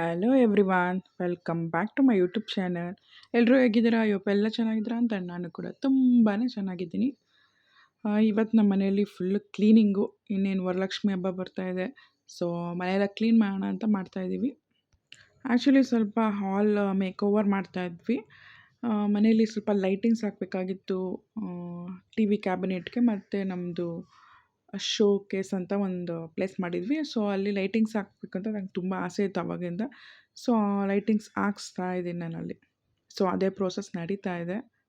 Hello everyone welcome back to my YouTube channel ಎಲ್ಲರೂ ಹೇಗಿದ್ದೀರಾ? ಅಯ್ಯೋ ಎಲ್ಲ ಚೆನ್ನಾಗಿದ್ದೀರಾ ಅಂತ ನಾನು ಕೂಡ ತುಂಬಾ ಚೆನ್ನಾಗಿದ್ದೀನಿ. ಇವತ್ತು ನಮ್ಮ ಮನೆಯಲ್ಲಿ ಫುಲ್ ಕ್ಲೀನಿಂಗು ಇನ್ನೇನು ವರಲಕ್ಷ್ಮಿ ಹಬ್ಬ ಬರ್ತಾ ಇದೆ. ಸೊ ಮನೆಯೆಲ್ಲ ಕ್ಲೀನ್ ಮಾಡೋಣ ಅಂತ ಮಾಡ್ತಾಯಿದ್ದೀವಿ ಆ್ಯಕ್ಚುಲಿ ಸ್ವಲ್ಪ ಹಾಲ್ ಮೇಕ್ ಓವರ್ ಮಾಡ್ತಾ ಇದ್ವಿ. ಮನೆಯಲ್ಲಿ ಸ್ವಲ್ಪ ಲೈಟಿಂಗ್ಸ್ ಹಾಕಬೇಕಾಗಿತ್ತು. ಟಿ ವಿ ಕ್ಯಾಬಿನೆಟ್ಗೆ ಮತ್ತು ನಮ್ಮದು ಶೋ ಕೇಸ್ ಅಂತ ಒಂದು ಪ್ಲೇಸ್ ಮಾಡಿದ್ವಿ. ಸೊ, ಅಲ್ಲಿ ಲೈಟಿಂಗ್ಸ್ ಹಾಕ್ಬೇಕಂತ ನಂಗೆ ತುಂಬ ಆಸೆ ಇತ್ತು ಅವಾಗಿಂದ. ಸೊ ಲೈಟಿಂಗ್ಸ್ ಹಾಕ್ಸ್ತಾ ಇದ್ದೀನಿ ನಾನು ಅಲ್ಲಿ ಸೊ, ಅದೇ ಪ್ರೋಸೆಸ್ ನಡೀತಾ ಇದೆ.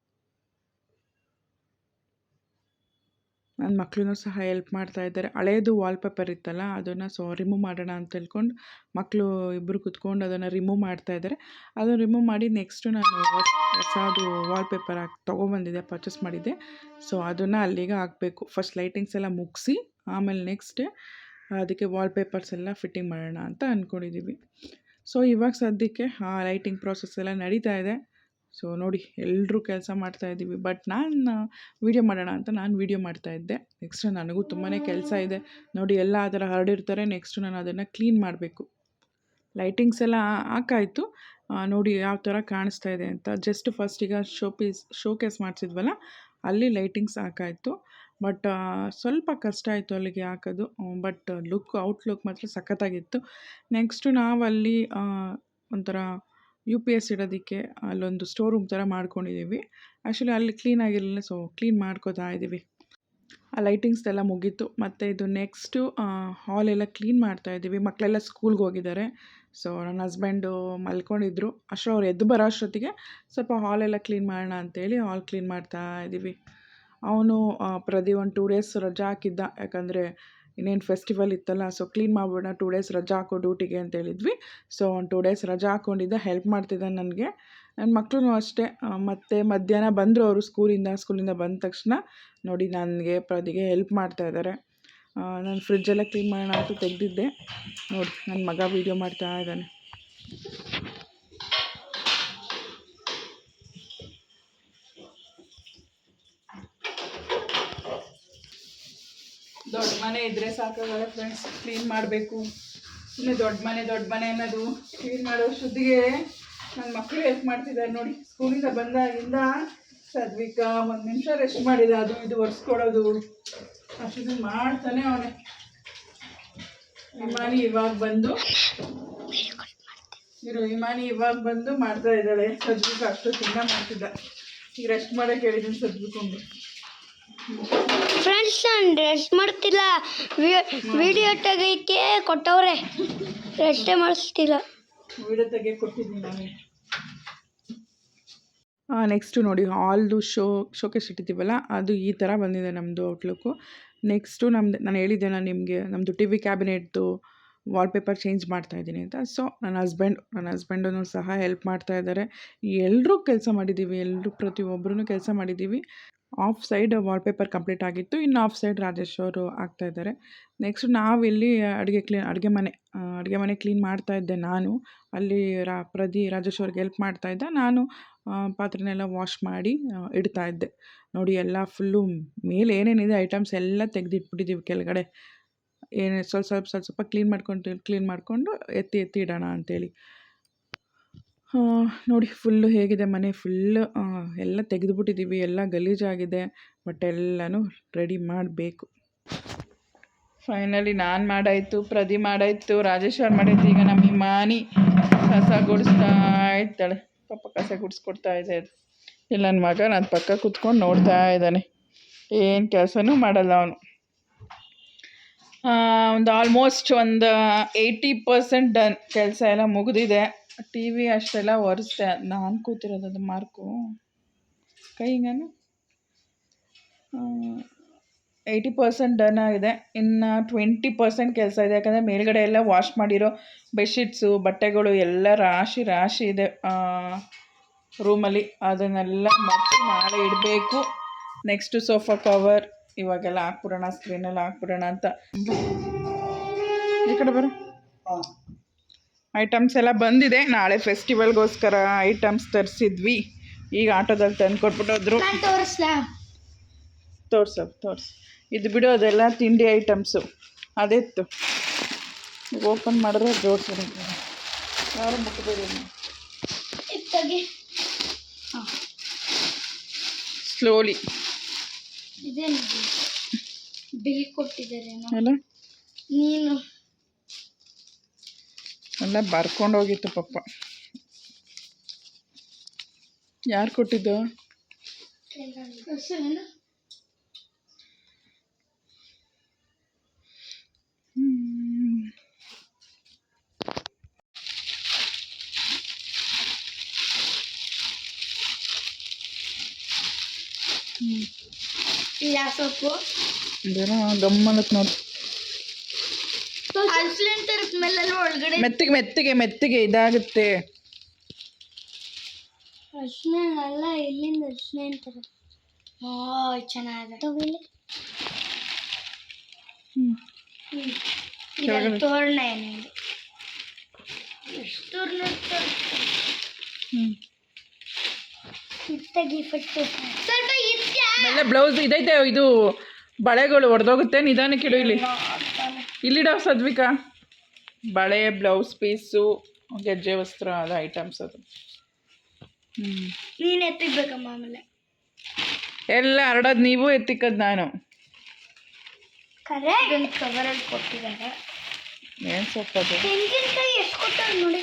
ನನ್ನ ಮಕ್ಕಳೂ ಸಹ ಹೆಲ್ಪ್ ಮಾಡ್ತಾ ಇದ್ದಾರೆ. ಹಳೇದು ವಾಲ್ಪೇಪರ್ ಇತ್ತಲ್ಲ, ಅದನ್ನು ಸೊ ರಿಮೂವ್ ಮಾಡೋಣ ಅಂತ ಹೇಳ್ಕೊಂಡು ಮಕ್ಕಳು ಇಬ್ಬರು ಕೂತ್ಕೊಂಡು ಅದನ್ನು ರಿಮೂವ್ ಮಾಡ್ತಾ ಇದ್ದಾರೆ. ಅದನ್ನು ರಿಮೂವ್ ಮಾಡಿ ನೆಕ್ಸ್ಟು ನಾನು ಹೊಸ, ಹೊಸದು ವಾಲ್ಪೇಪರ್ ಹಾಕಿ, ತೊಗೊಬಂದಿದ್ದೆ ಪರ್ಚೇಸ್ ಮಾಡಿದ್ದೆ. ಸೊ ಅದನ್ನು ಅಲ್ಲಿಗೆ ಹಾಕಬೇಕು. ಫಸ್ಟ್ ಲೈಟಿಂಗ್ಸ್ ಎಲ್ಲ ಮುಗಿಸಿ, ಆಮೇಲೆ ನೆಕ್ಸ್ಟ್ ಅದಕ್ಕೆ ವಾಲ್ಪೇಪರ್ಸ್ ಎಲ್ಲ ಫಿಟ್ಟಿಂಗ್ ಮಾಡೋಣ ಅಂತ ಅಂದ್ಕೊಂಡಿದ್ದೀವಿ ಸೊ ಇವಾಗ ಸದ್ಯಕ್ಕೆ ಆ ಲೈಟಿಂಗ್ ಪ್ರೋಸೆಸ್ ಎಲ್ಲ ನಡೀತಾ ಇದೆ. ಸೊ ನೋಡಿ ಎಲ್ಲರೂ ಕೆಲಸ ಮಾಡ್ತಾ ಇದ್ದೀವಿ. ಬಟ್ ನಾನು ವೀಡಿಯೋ ಮಾಡೋಣ ಅಂತ ನಾನು ವೀಡಿಯೋ ಮಾಡ್ತಾ ಇದ್ದೆ. ನೆಕ್ಸ್ಟ್ ನನಗೂ ತುಂಬಾ ಕೆಲಸ ಇದೆ. ನೋಡಿ, ಎಲ್ಲ ಆ ಥರ ಹರಡಿರ್ತಾರೆ. ನೆಕ್ಸ್ಟ್ ನಾನು ಅದನ್ನು ಕ್ಲೀನ್ ಮಾಡಬೇಕು. ಲೈಟಿಂಗ್ಸ್ ಎಲ್ಲ ಹಾಕಾಯಿತು. ನೋಡಿ, ಯಾವ ಥರ ಕಾಣಿಸ್ತಾ ಇದೆ ಅಂತ. ಜಸ್ಟ್ ಫಸ್ಟ್ ಈಗ ಶೋ ಪೀಸ್ ಶೋ ಕೇಸ್ ಮಾಡಿಸಿದ್ವಲ್ಲ, ಅಲ್ಲಿ ಲೈಟಿಂಗ್ಸ್ ಹಾಕಾಯಿತು. ಬಟ್ ಸ್ವಲ್ಪ ಕಷ್ಟ ಆಯಿತು ಅಲ್ಲಿಗೆ ಹಾಕೋದು. ಬಟ್ ಲುಕ್ ಔಟ್ಲುಕ್ ಮಾತ್ರ ಸಖತ್ತಾಗಿತ್ತು. ನೆಕ್ಸ್ಟು ನಾವಲ್ಲಿ ಅಲ್ಲಿ ಒಂಥರ ಯು ಪಿ ಎಸ್ ಇಡೋದಕ್ಕೆ ಅಲ್ಲೊಂದು ಸ್ಟೋರ್ ರೂಮ್ ಥರ ಮಾಡ್ಕೊಂಡಿದ್ದೀವಿ. ಆ್ಯಕ್ಚುಲಿ ಅಲ್ಲಿ ಕ್ಲೀನ್ ಆಗಿರಲಿಲ್ಲ ಸೊ ಕ್ಲೀನ್ ಮಾಡ್ಕೋತಾ ಇದ್ದೀವಿ. ಆ ಲೈಟಿಂಗ್ಸ್ ಎಲ್ಲ ಮುಗೀತು. ಮತ್ತು ಇದು ನೆಕ್ಸ್ಟು ಹಾಲೆಲ್ಲ ಕ್ಲೀನ್ ಮಾಡ್ತಾ ಇದ್ದೀವಿ. ಮಕ್ಕಳೆಲ್ಲ ಸ್ಕೂಲ್ಗೆ ಹೋಗಿದ್ದಾರೆ. ಸೊ ನನ್ನ ಹಸ್ಬೆಂಡು ಮಲ್ಕೊಂಡಿದ್ರು. ಅಷ್ಟರ ಅವ್ರು ಎದ್ದು ಬರೋ ಅಷ್ಟೊತ್ತಿಗೆ ಸ್ವಲ್ಪ ಹಾಲ್ ಎಲ್ಲ ಕ್ಲೀನ್ ಮಾಡೋಣ ಅಂತೇಳಿ ಹಾಲ್ ಕ್ಲೀನ್ ಮಾಡ್ತಾ ಇದ್ದೀವಿ. ಅವನು ಪ್ರತಿ ಒಂದು ಟೂ ಡೇಸ್ ರಜಾ ಹಾಕಿದ್ದ. ಯಾಕಂದರೆ ಇನ್ನೇನು ಫೆಸ್ಟಿವಲ್ ಇತ್ತಲ್ಲ ಸೊ ಕ್ಲೀನ್ ಮಾಡ್ಬೋಣ ಟೂ ಡೇಸ್ ರಜಾ ಹಾಕೋ ಡ್ಯೂಟಿಗೆ ಅಂತ ಹೇಳಿದ್ವಿ. ಸೊ ಒಂದು ಟೂ ಡೇಸ್ ರಜಾ ಹಾಕ್ಕೊಂಡಿದ್ದ ಹೆಲ್ಪ್ ಮಾಡ್ತಿದ್ದೆ ನನಗೆ. ನನ್ನ ಮಕ್ಕಳು ಅಷ್ಟೇ. ಮತ್ತು ಮಧ್ಯಾಹ್ನ ಬಂದರು ಅವರು ಸ್ಕೂಲಿಂದ ಸ್ಕೂಲಿಂದ ಬಂದ ತಕ್ಷಣ ನೋಡಿ ನನಗೆ ಪ್ರದಿಗೆ ಹೆಲ್ಪ್ ಮಾಡ್ತಾ ಇದ್ದಾರೆ ನಾನು ಫ್ರಿಡ್ಜೆಲ್ಲ ಕ್ಲೀನ್ ಮಾಡೋಣ ಅಂತ ತೆಗೆದಿದ್ದೆ. ನೋಡಿ ನನ್ನ ಮಗ ವೀಡಿಯೋ ಮಾಡ್ತಾ ಇದ್ದಾನೆ. ದೊಡ್ಡ ಮನೆ ಇದ್ದರೆ ಸಾಕಾಗಲ್ಲ ಫ್ರೆಂಡ್ಸ್ ಕ್ಲೀನ್ ಮಾಡಬೇಕು. ಸುಮ್ಮನೆ ದೊಡ್ಡ ಮನೆ ದೊಡ್ಡ ಮನೆ ಅನ್ನೋದು ಕ್ಲೀನ್ ಮಾಡೋ ಶುದ್ಧಿಗೆ ನನ್ನ ಮಕ್ಕಳು ಹೆಲ್ಪ್ ಮಾಡ್ತಿದ್ದಾರೆ ನೋಡಿ. ಸ್ಕೂಲಿಂದ ಬಂದಾಗಿಂದ ಸದ್ವಿಕ ಒಂದು ನಿಮಿಷ ರೆಸ್ಟ್ ಮಾಡಿದ ಅದು ಇದು ಒರೆಸ್ಕೊಡೋದು ಅಷ್ಟು ಮಾಡ್ತಾನೆ ಅವನೇ. ವಿಮಾನಿ ಇವಾಗ ಬಂದು ಇರು ವಿಮಾನಿ ಇವಾಗ ಬಂದು ಮಾಡ್ತಾ ಇದ್ದಾಳೆ. ಸದ್ವಿಕ ಅಷ್ಟೊತ್ತಿಂದ ಮಾಡ್ತಿದ್ದ. ಈಗ ರೆಸ್ಟ್ ಮಾಡೋಕೆ ಹೇಳಿದ್ದೀನಿ ಸದ್ವಿಕೊಂಡು ಫ್ರೆಂಡ್ಸ್ ನಾನು ರೆಸ್ಟ್ ಮಾಡ್ತಿಲ್ಲ. ವಿಡಿಯೋ ತೆಗಿಯಕ್ಕೆ ಕೊಟ್ಟವ್ರೆ. ರೆಸ್ಟೇ ಮಾಡಿಸ್ತಿಲ್ಲ. ವಿಡಿಯೋ ತೆಗೆ ಕೊಟ್ಟಿದ್ದೀನಿ ನಾನು ನೆಕ್ಸ್ಟು ನೋಡಿ ಹಾಲ್ದು ಶೋ ಶೋಕೇಸ್ ಇಟ್ಟಿದ್ದೀವಲ್ಲ ಅದು ಈ ಥರ ಬಂದಿದೆ ನಮ್ಮದು ಔಟ್ಲುಕ್ಕು ನೆಕ್ಸ್ಟು ನಮ್ಮದು ನಾನು ಹೇಳಿದ್ದೆ ನಾನು ನಿಮಗೆ ನಮ್ಮದು ಟಿ ವಿ ಕ್ಯಾಬಿನೆಟ್ದು ವಾಲ್ಪೇಪರ್ ಚೇಂಜ್ ಮಾಡ್ತಾ ಇದ್ದೀನಿ ಅಂತ. ಸೊ ನನ್ನ ಹಸ್ಬೆಂಡ್ ನನ್ನ ಹಸ್ಬೆಂಡನ್ನು ಸಹ ಹೆಲ್ಪ್ ಮಾಡ್ತಾ ಇದ್ದಾರೆ. ಎಲ್ಲರೂ ಕೆಲಸ ಮಾಡಿದ್ದೀವಿ ಎಲ್ಲರೂ ಪ್ರತಿಯೊಬ್ಬರೂ ಕೆಲಸ ಮಾಡಿದ್ದೀವಿ. ಆಫ್ ಸೈಡ್ ವಾಲ್ಪೇಪರ್ ಕಂಪ್ಲೀಟ್ ಆಗಿತ್ತು ಇನ್ನು ಆಫ್ ಸೈಡ್ ರಾಜೇಶ್ ಅವರು ಆಗ್ತಾ ಇದ್ದಾರೆ. ನೆಕ್ಸ್ಟ್ ನಾವಿಲ್ಲಿ ಅಡುಗೆ ಕ್ಲೀನ್ ಅಡುಗೆ ಮನೆ ಅಡುಗೆ ಮನೆ ಕ್ಲೀನ್ ಮಾಡ್ತಾ ಇದ್ದೆ ನಾನು. ಅಲ್ಲಿ ರಾ ಪ್ರದಿ ರಾಜೇಶ್ ಅವ್ರಿಗೆ ಹೆಲ್ಪ್ ಮಾಡ್ತಾ ಇದ್ದೆ ನಾನು ಪಾತ್ರೆನೆಲ್ಲ ವಾಶ್ ಮಾಡಿ ಇಡ್ತಾ ಇದ್ದೆ. ನೋಡಿ ಎಲ್ಲ ಫುಲ್ಲು ಮೇಲೆ ಏನೇನಿದೆ ಐಟಮ್ಸ್ ಎಲ್ಲ ತೆಗೆದಿಟ್ಬಿಟ್ಟಿದ್ದೀವಿ ಕೆಳಗಡೆ. ಏನೇ ಸ್ವಲ್ಪ ಸ್ವಲ್ಪ ಸ್ವಲ್ಪ ಸ್ವಲ್ಪ ಕ್ಲೀನ್ ಮಾಡ್ಕೊಂಡು ಕ್ಲೀನ್ ಮಾಡಿಕೊಂಡು ಎತ್ತಿ ಎತ್ತಿ ಇಡೋಣ ಅಂತೇಳಿ. ಆ, ನೋಡಿ ಫುಲ್ಲು ಹೇಗಿದೆ ಮನೆ ಫುಲ್ಲು ಎಲ್ಲ ತೆಗೆದುಬಿಟ್ಟಿದ್ದೀವಿ ಎಲ್ಲ ಗಲೀಜಾಗಿದೆ ಬಟ್ ಎಲ್ಲನೂ ರೆಡಿ ಮಾಡಬೇಕು. ಫೈನಲಿ ನಾನು ಮಾಡಾಯಿತು ಪ್ರದಿ ಮಾಡಾಯಿತು ರಾಜೇಶ್ವರ್ ಮಾಡಾಯ್ತು, ಈಗ ನಮ್ಮ ಮಾನಿ ಕಸ ಗುಡಿಸ್ತಾ ಇರ್ತಾಳೆ ಪಾಪ ಕಸ ಗುಡಿಸ್ಕೊಡ್ತಾ ಇದೆ. ಅದು ಇಲ್ಲ ನನ್ನ ಮಗ ನನ್ನ ಪಕ್ಕ ಕುತ್ಕೊಂಡು ನೋಡ್ತಾ ಇದ್ದಾನೆ. ಏನು ಕೆಲಸನೂ ಮಾಡಲ್ಲ ಅವನು. ಒಂದು ಆಲ್ಮೋಸ್ಟ್ ಒಂದು ಏಯ್ಟಿ ಪರ್ಸೆಂಟ್ ಡನ್ ಕೆಲಸ ಎಲ್ಲ ಮುಗಿದಿದೆ. ಟಿ ವಿ ಅಷ್ಟೆಲ್ಲ ಒರೆಸ್ದೆ. ನಾನು ಕೂತಿರೋದು ಅದು ಮಾರ್ಕು. ಕೈಗೇನು ಏಯ್ಟಿ ಪರ್ಸೆಂಟ್ ಡನ್ ಆಗಿದೆ. ಇನ್ನು ಟ್ವೆಂಟಿ ಪರ್ಸೆಂಟ್ ಕೆಲಸ ಇದೆ. ಯಾಕಂದರೆ ಮೇಲ್ಗಡೆ ಎಲ್ಲ ವಾಶ್ ಮಾಡಿರೋ ಬೆಡ್ಶೀಟ್ಸು ಬಟ್ಟೆಗಳು ಎಲ್ಲ ರಾಶಿ ರಾಶಿ ಇದೆ. ರೂಮಲ್ಲಿ ಅದನ್ನೆಲ್ಲ ಮಚ್ಚಿ ನಾಳೆ ಇಡಬೇಕು. ನೆಕ್ಸ್ಟು ಸೋಫಾ ಕವರ್ ಇವಾಗೆಲ್ಲ ಹಾಕ್ಬಿಡೋಣ ಸ್ಕ್ರೀನಲ್ಲಿ ಹಾಕ್ಬಿಡೋಣ ಅಂತ. ಈ ಕಡೆ ಬರೋ. ಐಟಮ್ಸ್ ಎಲ್ಲ ಬಂದಿದೆ. ನಾಳೆ ಫೆಸ್ಟಿವಲ್ಗೋಸ್ಕರ ಐಟಮ್ಸ್ ತರಿಸಿದ್ವಿ. ಈಗ ಆಟೋದಲ್ಲಿ ತಂದು ಕೊಟ್ಬಿಟ್ಟೋದ್ರು ತೋರ್ಸ ತೋರ್ಸ. ಇದು ಬಿಡು ಅದೆಲ್ಲ ತಿಂಡಿ ಐಟಮ್ಸು ಅದಿತ್ತು. ಓಪನ್ ಮಾಡಿದ್ರೆ ಜೋಡಿಸಿರಿ ಯಾರು ಮುಟ್ಟಬೇಡಿ ಸ್ಲೋಲಿ ಅಲ್ಲ? ನೀನು. ಎಲ್ಲ ಬರ್ಕೊಂಡು ಹೋಗಿತ್ತು ಪಪ್ಪ ಯಾರು ಕೊಟ್ಟಿದ್ದು? ಹ್ಞೂ. ಇಲ್ಲ ಸೊಪ್ಪು ಗಮ್ಮನಕ್ಕೆ ನೋಡಿ. ಸ್ಮೆಲ್ಲಲ್ಲಿ ಒಳಗಡೆ. ಮೆತ್ತಿಗೆ ಮೆತ್ತಿಗೆ ಮೆತ್ತಿಗೆ ಇದಾಗುತ್ತೆ. ಅರ್ಶಿನ ಅಲ್ಲ ಇಲ್ಲಿಂದ ಅರ್ಶಿನ ಅಂತಾರೆ ಓ ಚೆನ್ನಾಗಿದೆ. ತಗೊಳ್ಳಿ. ಹ್ಮ್. ಇದೆಲ್ಲ ತೋರಣ ಏನಿದೆ ಎಷ್ಟು ಹ್ಮ್. ಇತ್ತಾಗಿ ಫಸ್ಟು ಸ್ವಲ್ಪ ಇತ್ತ ಬ್ಲೌಸ್ ಇದೈತೆ ಇದು ಬಳೆಗಳು ಒಡೆದೋಗುತ್ತೆ. ನಿಧಾನಕ್ಕೆ ಇಡು ಇಲ್ಲಿ. ಇಲ್ಲಿಡೋ ಸದ್ವಿಕಾ ಬಳೆ ಬ್ಲೌಸ್ ಪೀಸು ಗೆಜ್ಜೆ ವಸ್ತ್ರ ಅದು ಐಟಮ್ಸ್ ಅದು. ನೀನು ಎತ್ತಿಕ್ಬೇಕಮ್ಮ ಆಮೇಲೆ. ಎಲ್ಲ ಹರಡೋದು ನೀವು ಎತ್ತಿಕ್ಕದ್ ನಾನು. ಕವರಲ್ಲಿ ಕೊಟ್ಟಿದ್ದಾರೆ. ಏನು ಸೊಪ್ಪದು ತೆಂಗಿನಕಾಯಿ ಎಷ್ಟು ಕೊಟ್ಟಾರೆ ನೋಡಿ.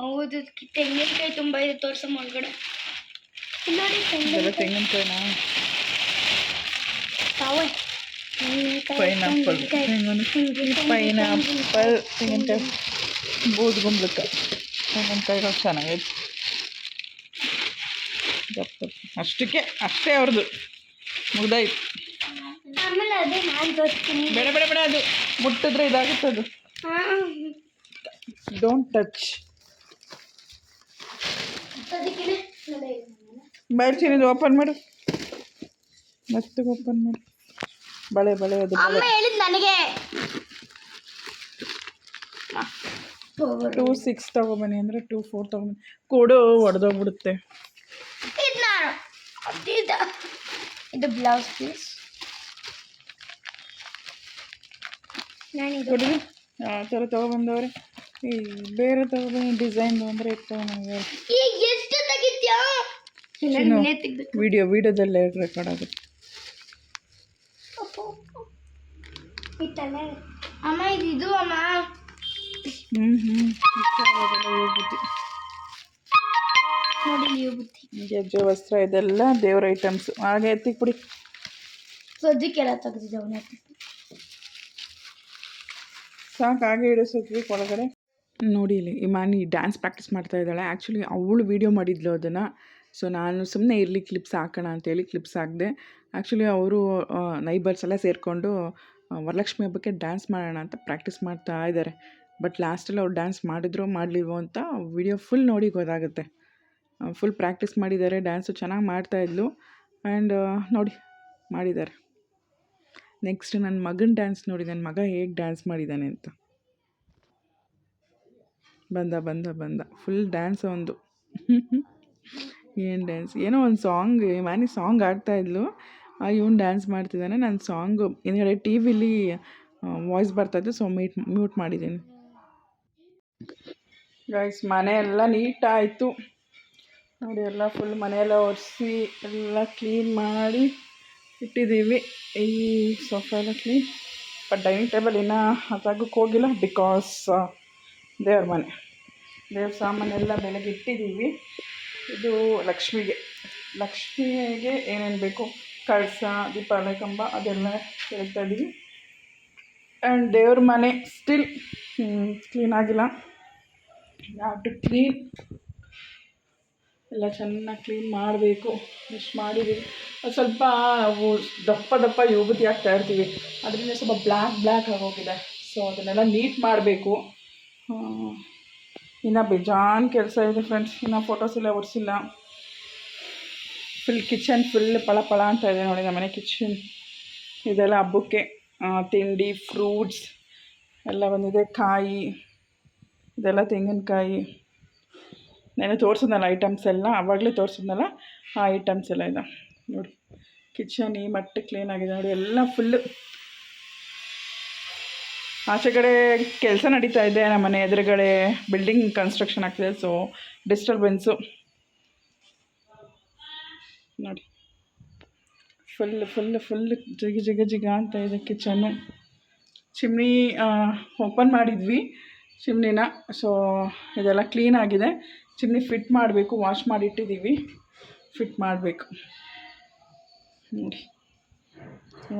ಹೌದು ತೆಂಗಿನಕಾಯಿ ತುಂಬ ಇದೆ ತೋರ್ಸಮ್ಮ ಒಳಗಡೆ. ನೋಡಿ ಇದೆಲ್ಲ ತೆಂಗಿನಕಾಯಿ ತೆಂಗಿನಕಾಯಿನಾ ತಾವೇ ಪೈನಾಪಲ್ ಪೈನಾಪಲ್ ತೆಂಗಿನಕಾಯಿ ಬೂದ್ಗುಂಬ್ಳಕಾಯಿ ತೆಂಗಿನಕಾಯಿಗಳು ಚೆನ್ನಾಗೈತೆ ದಪ್ಪ ದಪ್ಪ. ಅಷ್ಟಕ್ಕೆ ಅಷ್ಟೇ ಅವ್ರದ್ದು ಮುಗ್ದಾಯ್ತು ಆಮೇಲೆ ಅದೇ ನಾನು ತೋರಿಸ್ತೀನಿ ಬೇಡ ಬೇಡ ಬೇಡ ಅದು ಮುಟ್ಟಿದ್ರೆ ಇದಾಗುತ್ತೆ ಅದು ಹಾಂ ಡೋಂಟ್ ಟಚ್ ಅದಕ್ಕೆ ಬರ್ತೀನಿ ಇದು ಓಪನ್ ಮಾಡು ಮತ್ತೆ ಓಪನ್ ಮಾಡು ಬಳೆ ಬಳೆ ಅದು ಅಮ್ಮ ಹೇಳಿದ ನನಗೆ. ಟೂ ಸಿಕ್ಸ್ ತಗೊಬನ್ನಿ ಅಂದರೆ ಟೂ ಫೋರ್ ತಗೊಬನ್ನಿ ಕೊಡು ಒಡೆದೋಗ್ಬಿಡುತ್ತೆ. ಇದು ನಾನು. ಅದಿದ ಇದು ಬ್ಲೌಸ್ ಪೀಸ್ ನಾನು ಇದು. ಕೊಡಿ. ಆ ಥರ ತೊಗೊಬಂದವ್ರೆ ಈ ಬೇರೆ ತಗೊಬನ್ನಿ ಡಿಸೈನ್ ಅಂದರೆ ಇತ್ತು ನನಗೆ ಈಗ ಎಷ್ಟು ತೆಗಿತ್ಯಾ. ವಿಡಿಯೋ ವಿಡಿಯೋದಲ್ಲೇ ರೆಕಾರ್ಡ್ ಆಗುತ್ತೆ. ಇತ್ತಲ್ಲ ಅಮ್ಮ ಇದು ಇದು ಅಮ್ಮ. ಹ್ಞೂ ಹ್ಞೂ ಹೋಗ್ಬಿಟ್ಟು ನೋಡಿ ನೀವು ಗೆಜ್ಜೆ ವಸ್ತ್ರ ಇದೆಲ್ಲ ದೇವ್ರ ಐಟಮ್ಸ್ ಹಾಗೆ ಎತ್ತಿಗೆ ಬಿಡಿ. ಸದ್ಯಕ್ಕೆಲ್ಲ ತೆಗ್ದಿದ್ದೆ ಅವನ ಸಾಕು ಹಾಗೆ ಇಡಿಸೋದ್ವಿ ಒಳಗಡೆ. ನೋಡಿ ಇಲ್ಲಿ ಇಮಾನಿ ಡ್ಯಾನ್ಸ್ ಪ್ರಾಕ್ಟೀಸ್ ಮಾಡ್ತಾ ಇದ್ದಾಳೆ. ಆ್ಯಕ್ಚುಲಿ ಅವಳು ವೀಡಿಯೋ ಮಾಡಿದ್ಲು ಅದನ್ನು. ಸೊ ನಾನು ಸುಮ್ಮನೆ ಇರಲಿ ಕ್ಲಿಪ್ಸ್ ಹಾಕೋಣ ಅಂತೇಳಿ ಕ್ಲಿಪ್ಸ್ ಹಾಕಿದೆ. ಆ್ಯಕ್ಚುಲಿ ಅವರು ನೈಬರ್ಸ್ ಎಲ್ಲ ಸೇರಿಕೊಂಡು ವರಲಕ್ಷ್ಮಿ ಹಬ್ಬಕ್ಕೆ ಡ್ಯಾನ್ಸ್ ಮಾಡೋಣ ಅಂತ ಪ್ರಾಕ್ಟೀಸ್ ಮಾಡ್ತಾ ಇದ್ದಾರೆ ಬಟ್ ಲಾಸ್ಟಲ್ಲಿ ಅವ್ರು ಡ್ಯಾನ್ಸ್ ಮಾಡಿದ್ರೋ ಮಾಡಲಿಲ್ವೋ ಅಂತ ವಿಡಿಯೋ ಫುಲ್ ನೋಡಿ ಗೊತ್ತಾಗುತ್ತೆ ಫುಲ್ ಪ್ರಾಕ್ಟೀಸ್ ಮಾಡಿದ್ದಾರೆ ಡ್ಯಾನ್ಸು ಚೆನ್ನಾಗಿ ಮಾಡ್ತಾಯಿದ್ಲು ಆ್ಯಂಡ್ ನೋಡಿ ಮಾಡಿದ್ದಾರೆ ನೆಕ್ಸ್ಟ್ ನನ್ನ ಮಗನ ಡ್ಯಾನ್ಸ್ ನೋಡಿ ನನ್ನ ಮಗ ಹೇಗೆ ಡ್ಯಾನ್ಸ್ ಮಾಡಿದ್ದಾನೆ ಅಂತ. ಬಂದ ಬಂದ ಬಂದ. ಫುಲ್ ಡ್ಯಾನ್ಸ್ ಒಂದು. ಏನು ಡ್ಯಾನ್ಸ್ ಏನೋ ಒಂದು ಸಾಂಗ್ ಮ್ಯಾನಿ ಸಾಂಗ್ ಆಡ್ತಾಯಿದ್ಲು ಇವನು ಡ್ಯಾನ್ಸ್ ಮಾಡ್ತಿದ್ದಾನೆ. ನನ್ನ ಸಾಂಗು ಹಿಂದ್ಗಡೆ ಟಿ ವಿಲಿ ವಾಯ್ಸ್ ಬರ್ತಾಯಿತ್ತು ಸೊ ಮೀಟ್ ಮ್ಯೂಟ್ ಮಾಡಿದ್ದೀನಿ ಗೈಸ್ ಮನೆ ಎಲ್ಲ ನೀಟಾಯಿತು. ನೋಡಿ, ಎಲ್ಲ ಫುಲ್ ಮನೆಯೆಲ್ಲ ಒರೆಸಿ, ಎಲ್ಲ ಕ್ಲೀನ್ ಮಾಡಿ ಇಟ್ಟಿದ್ದೀವಿ. ಈ ಸೋಫಾ ಎಲ್ಲ ಕ್ಲೀನ್ ಬಟ್ ಡೈನಿಂಗ್ ಟೇಬಲ್ ಇನ್ನೂ ಹತ್ತಾಗಕ್ಕೆ ಹೋಗಿಲ್ಲ ಬಿಕಾಸ್ ದೇವ್ರ ಮನೆ. ದೇವ್ರ ಸಾಮಾನೆಲ್ಲ ಬೆಳಗ್ಗೆ ಇಟ್ಟಿದ್ದೀವಿ. ಇದು ಲಕ್ಷ್ಮಿಗೆ. ಲಕ್ಷ್ಮಿಗೆ ಏನೇನು ಬೇಕು? ಕಳಸ ದೀಪಾವಳಿ ಕಂಬ ಅದೆಲ್ಲ ಕೇಳ್ತಾ ಇದ್ದೀವಿ. ಆ್ಯಂಡ್ ದೇವ್ರ ಮನೆ ಸ್ಟಿಲ್ ಕ್ಲೀನ್ ಆಗಿಲ್ಲ. ಯಾವ ಟು ಕ್ಲೀನ್ ಎಲ್ಲ ಚೆನ್ನಾಗಿ ಕ್ಲೀನ್ ಮಾಡಬೇಕು. ಇಷ್ಟು ಮಾಡಿದ್ದೀವಿ ಅದು ಸ್ವಲ್ಪ ದಪ್ಪ ದಪ್ಪ ಯೋಗತಿ ಆಗ್ತಾ ಇರ್ತೀವಿ. ಅದರಿಂದ ಸ್ವಲ್ಪ ಬ್ಲ್ಯಾಕ್ ಬ್ಲ್ಯಾಕ್ ಆಗೋಗಿದೆ. ಸೊ ಅದನ್ನೆಲ್ಲ ನೀಟ್ ಮಾಡಬೇಕು. ಇನ್ನು ಬೇಜಾನ್ ಕೆಲಸ ಇದೆ ಫ್ರೆಂಡ್ಸ್ ಇನ್ನು ಫೋಟೋಸ್ ಎಲ್ಲ ಒಡಿಸಿಲ್ಲ ಫುಲ್ ಕಿಚನ್ ಫುಲ್ ಪಳ ಪಳ ಅಂತ ಇದೆ ನೋಡಿ ನಮ್ಮನೆ ಕಿಚನ್ ಇದೆಲ್ಲ ಹಬ್ಬಕ್ಕೆ ತಿಂಡಿ ಫ್ರೂಟ್ಸ್ ಎಲ್ಲ ಬಂದಿದೆ. ಕಾಯಿ, ಇದೆಲ್ಲ ತೆಂಗಿನಕಾಯಿ. ನೆನೆ ತೋರಿಸಿದ್ನಲ್ಲ ಐಟಮ್ಸ್ ಎಲ್ಲ ಆವಾಗಲೇ ತೋರಿಸಿದ್ನಲ್ಲ, ಆ ಐಟಮ್ಸ್ ಎಲ್ಲ ಇದೆ. ನೋಡಿ ಕಿಚನ್ ಈ ಮಟ್ಟ ಕ್ಲೀನ್ ಆಗಿದೆ. ನೋಡಿ, ಎಲ್ಲ ಫುಲ್ಲು ಆಚೆ ಕಡೆ ಕೆಲಸ ನಡೀತಾ ಇದೆ, ನಮ್ಮ ಮನೆ ಎದುರುಗಡೆ ಬಿಲ್ಡಿಂಗ್ ಕನ್ಸ್ಟ್ರಕ್ಷನ್ ಆಗ್ತಿದೆ. ಸೊ ಡಿಸ್ಟರ್ಬೆನ್ಸು ನೋಡಿ. ಫುಲ್ ಫುಲ್ ಫುಲ್ ಜಿಗ ಜಿಗ ಜಿಗ ಅಂತ ಇದೆ ಕಿಚನ್ನು ಚಿಮ್ನಿ ಓಪನ್ ಮಾಡಿದ್ವಿ. ಚಿಮ್ನಿನ ಸೊ ಇದೆಲ್ಲ ಕ್ಲೀನ್ ಆಗಿದೆ. ಚಿಮ್ನಿ ಫಿಟ್ ಮಾಡಬೇಕು ವಾಶ್ ಮಾಡಿಟ್ಟಿದ್ದೀವಿ ಫಿಟ್ ಮಾಡಬೇಕು. ನೋಡಿ.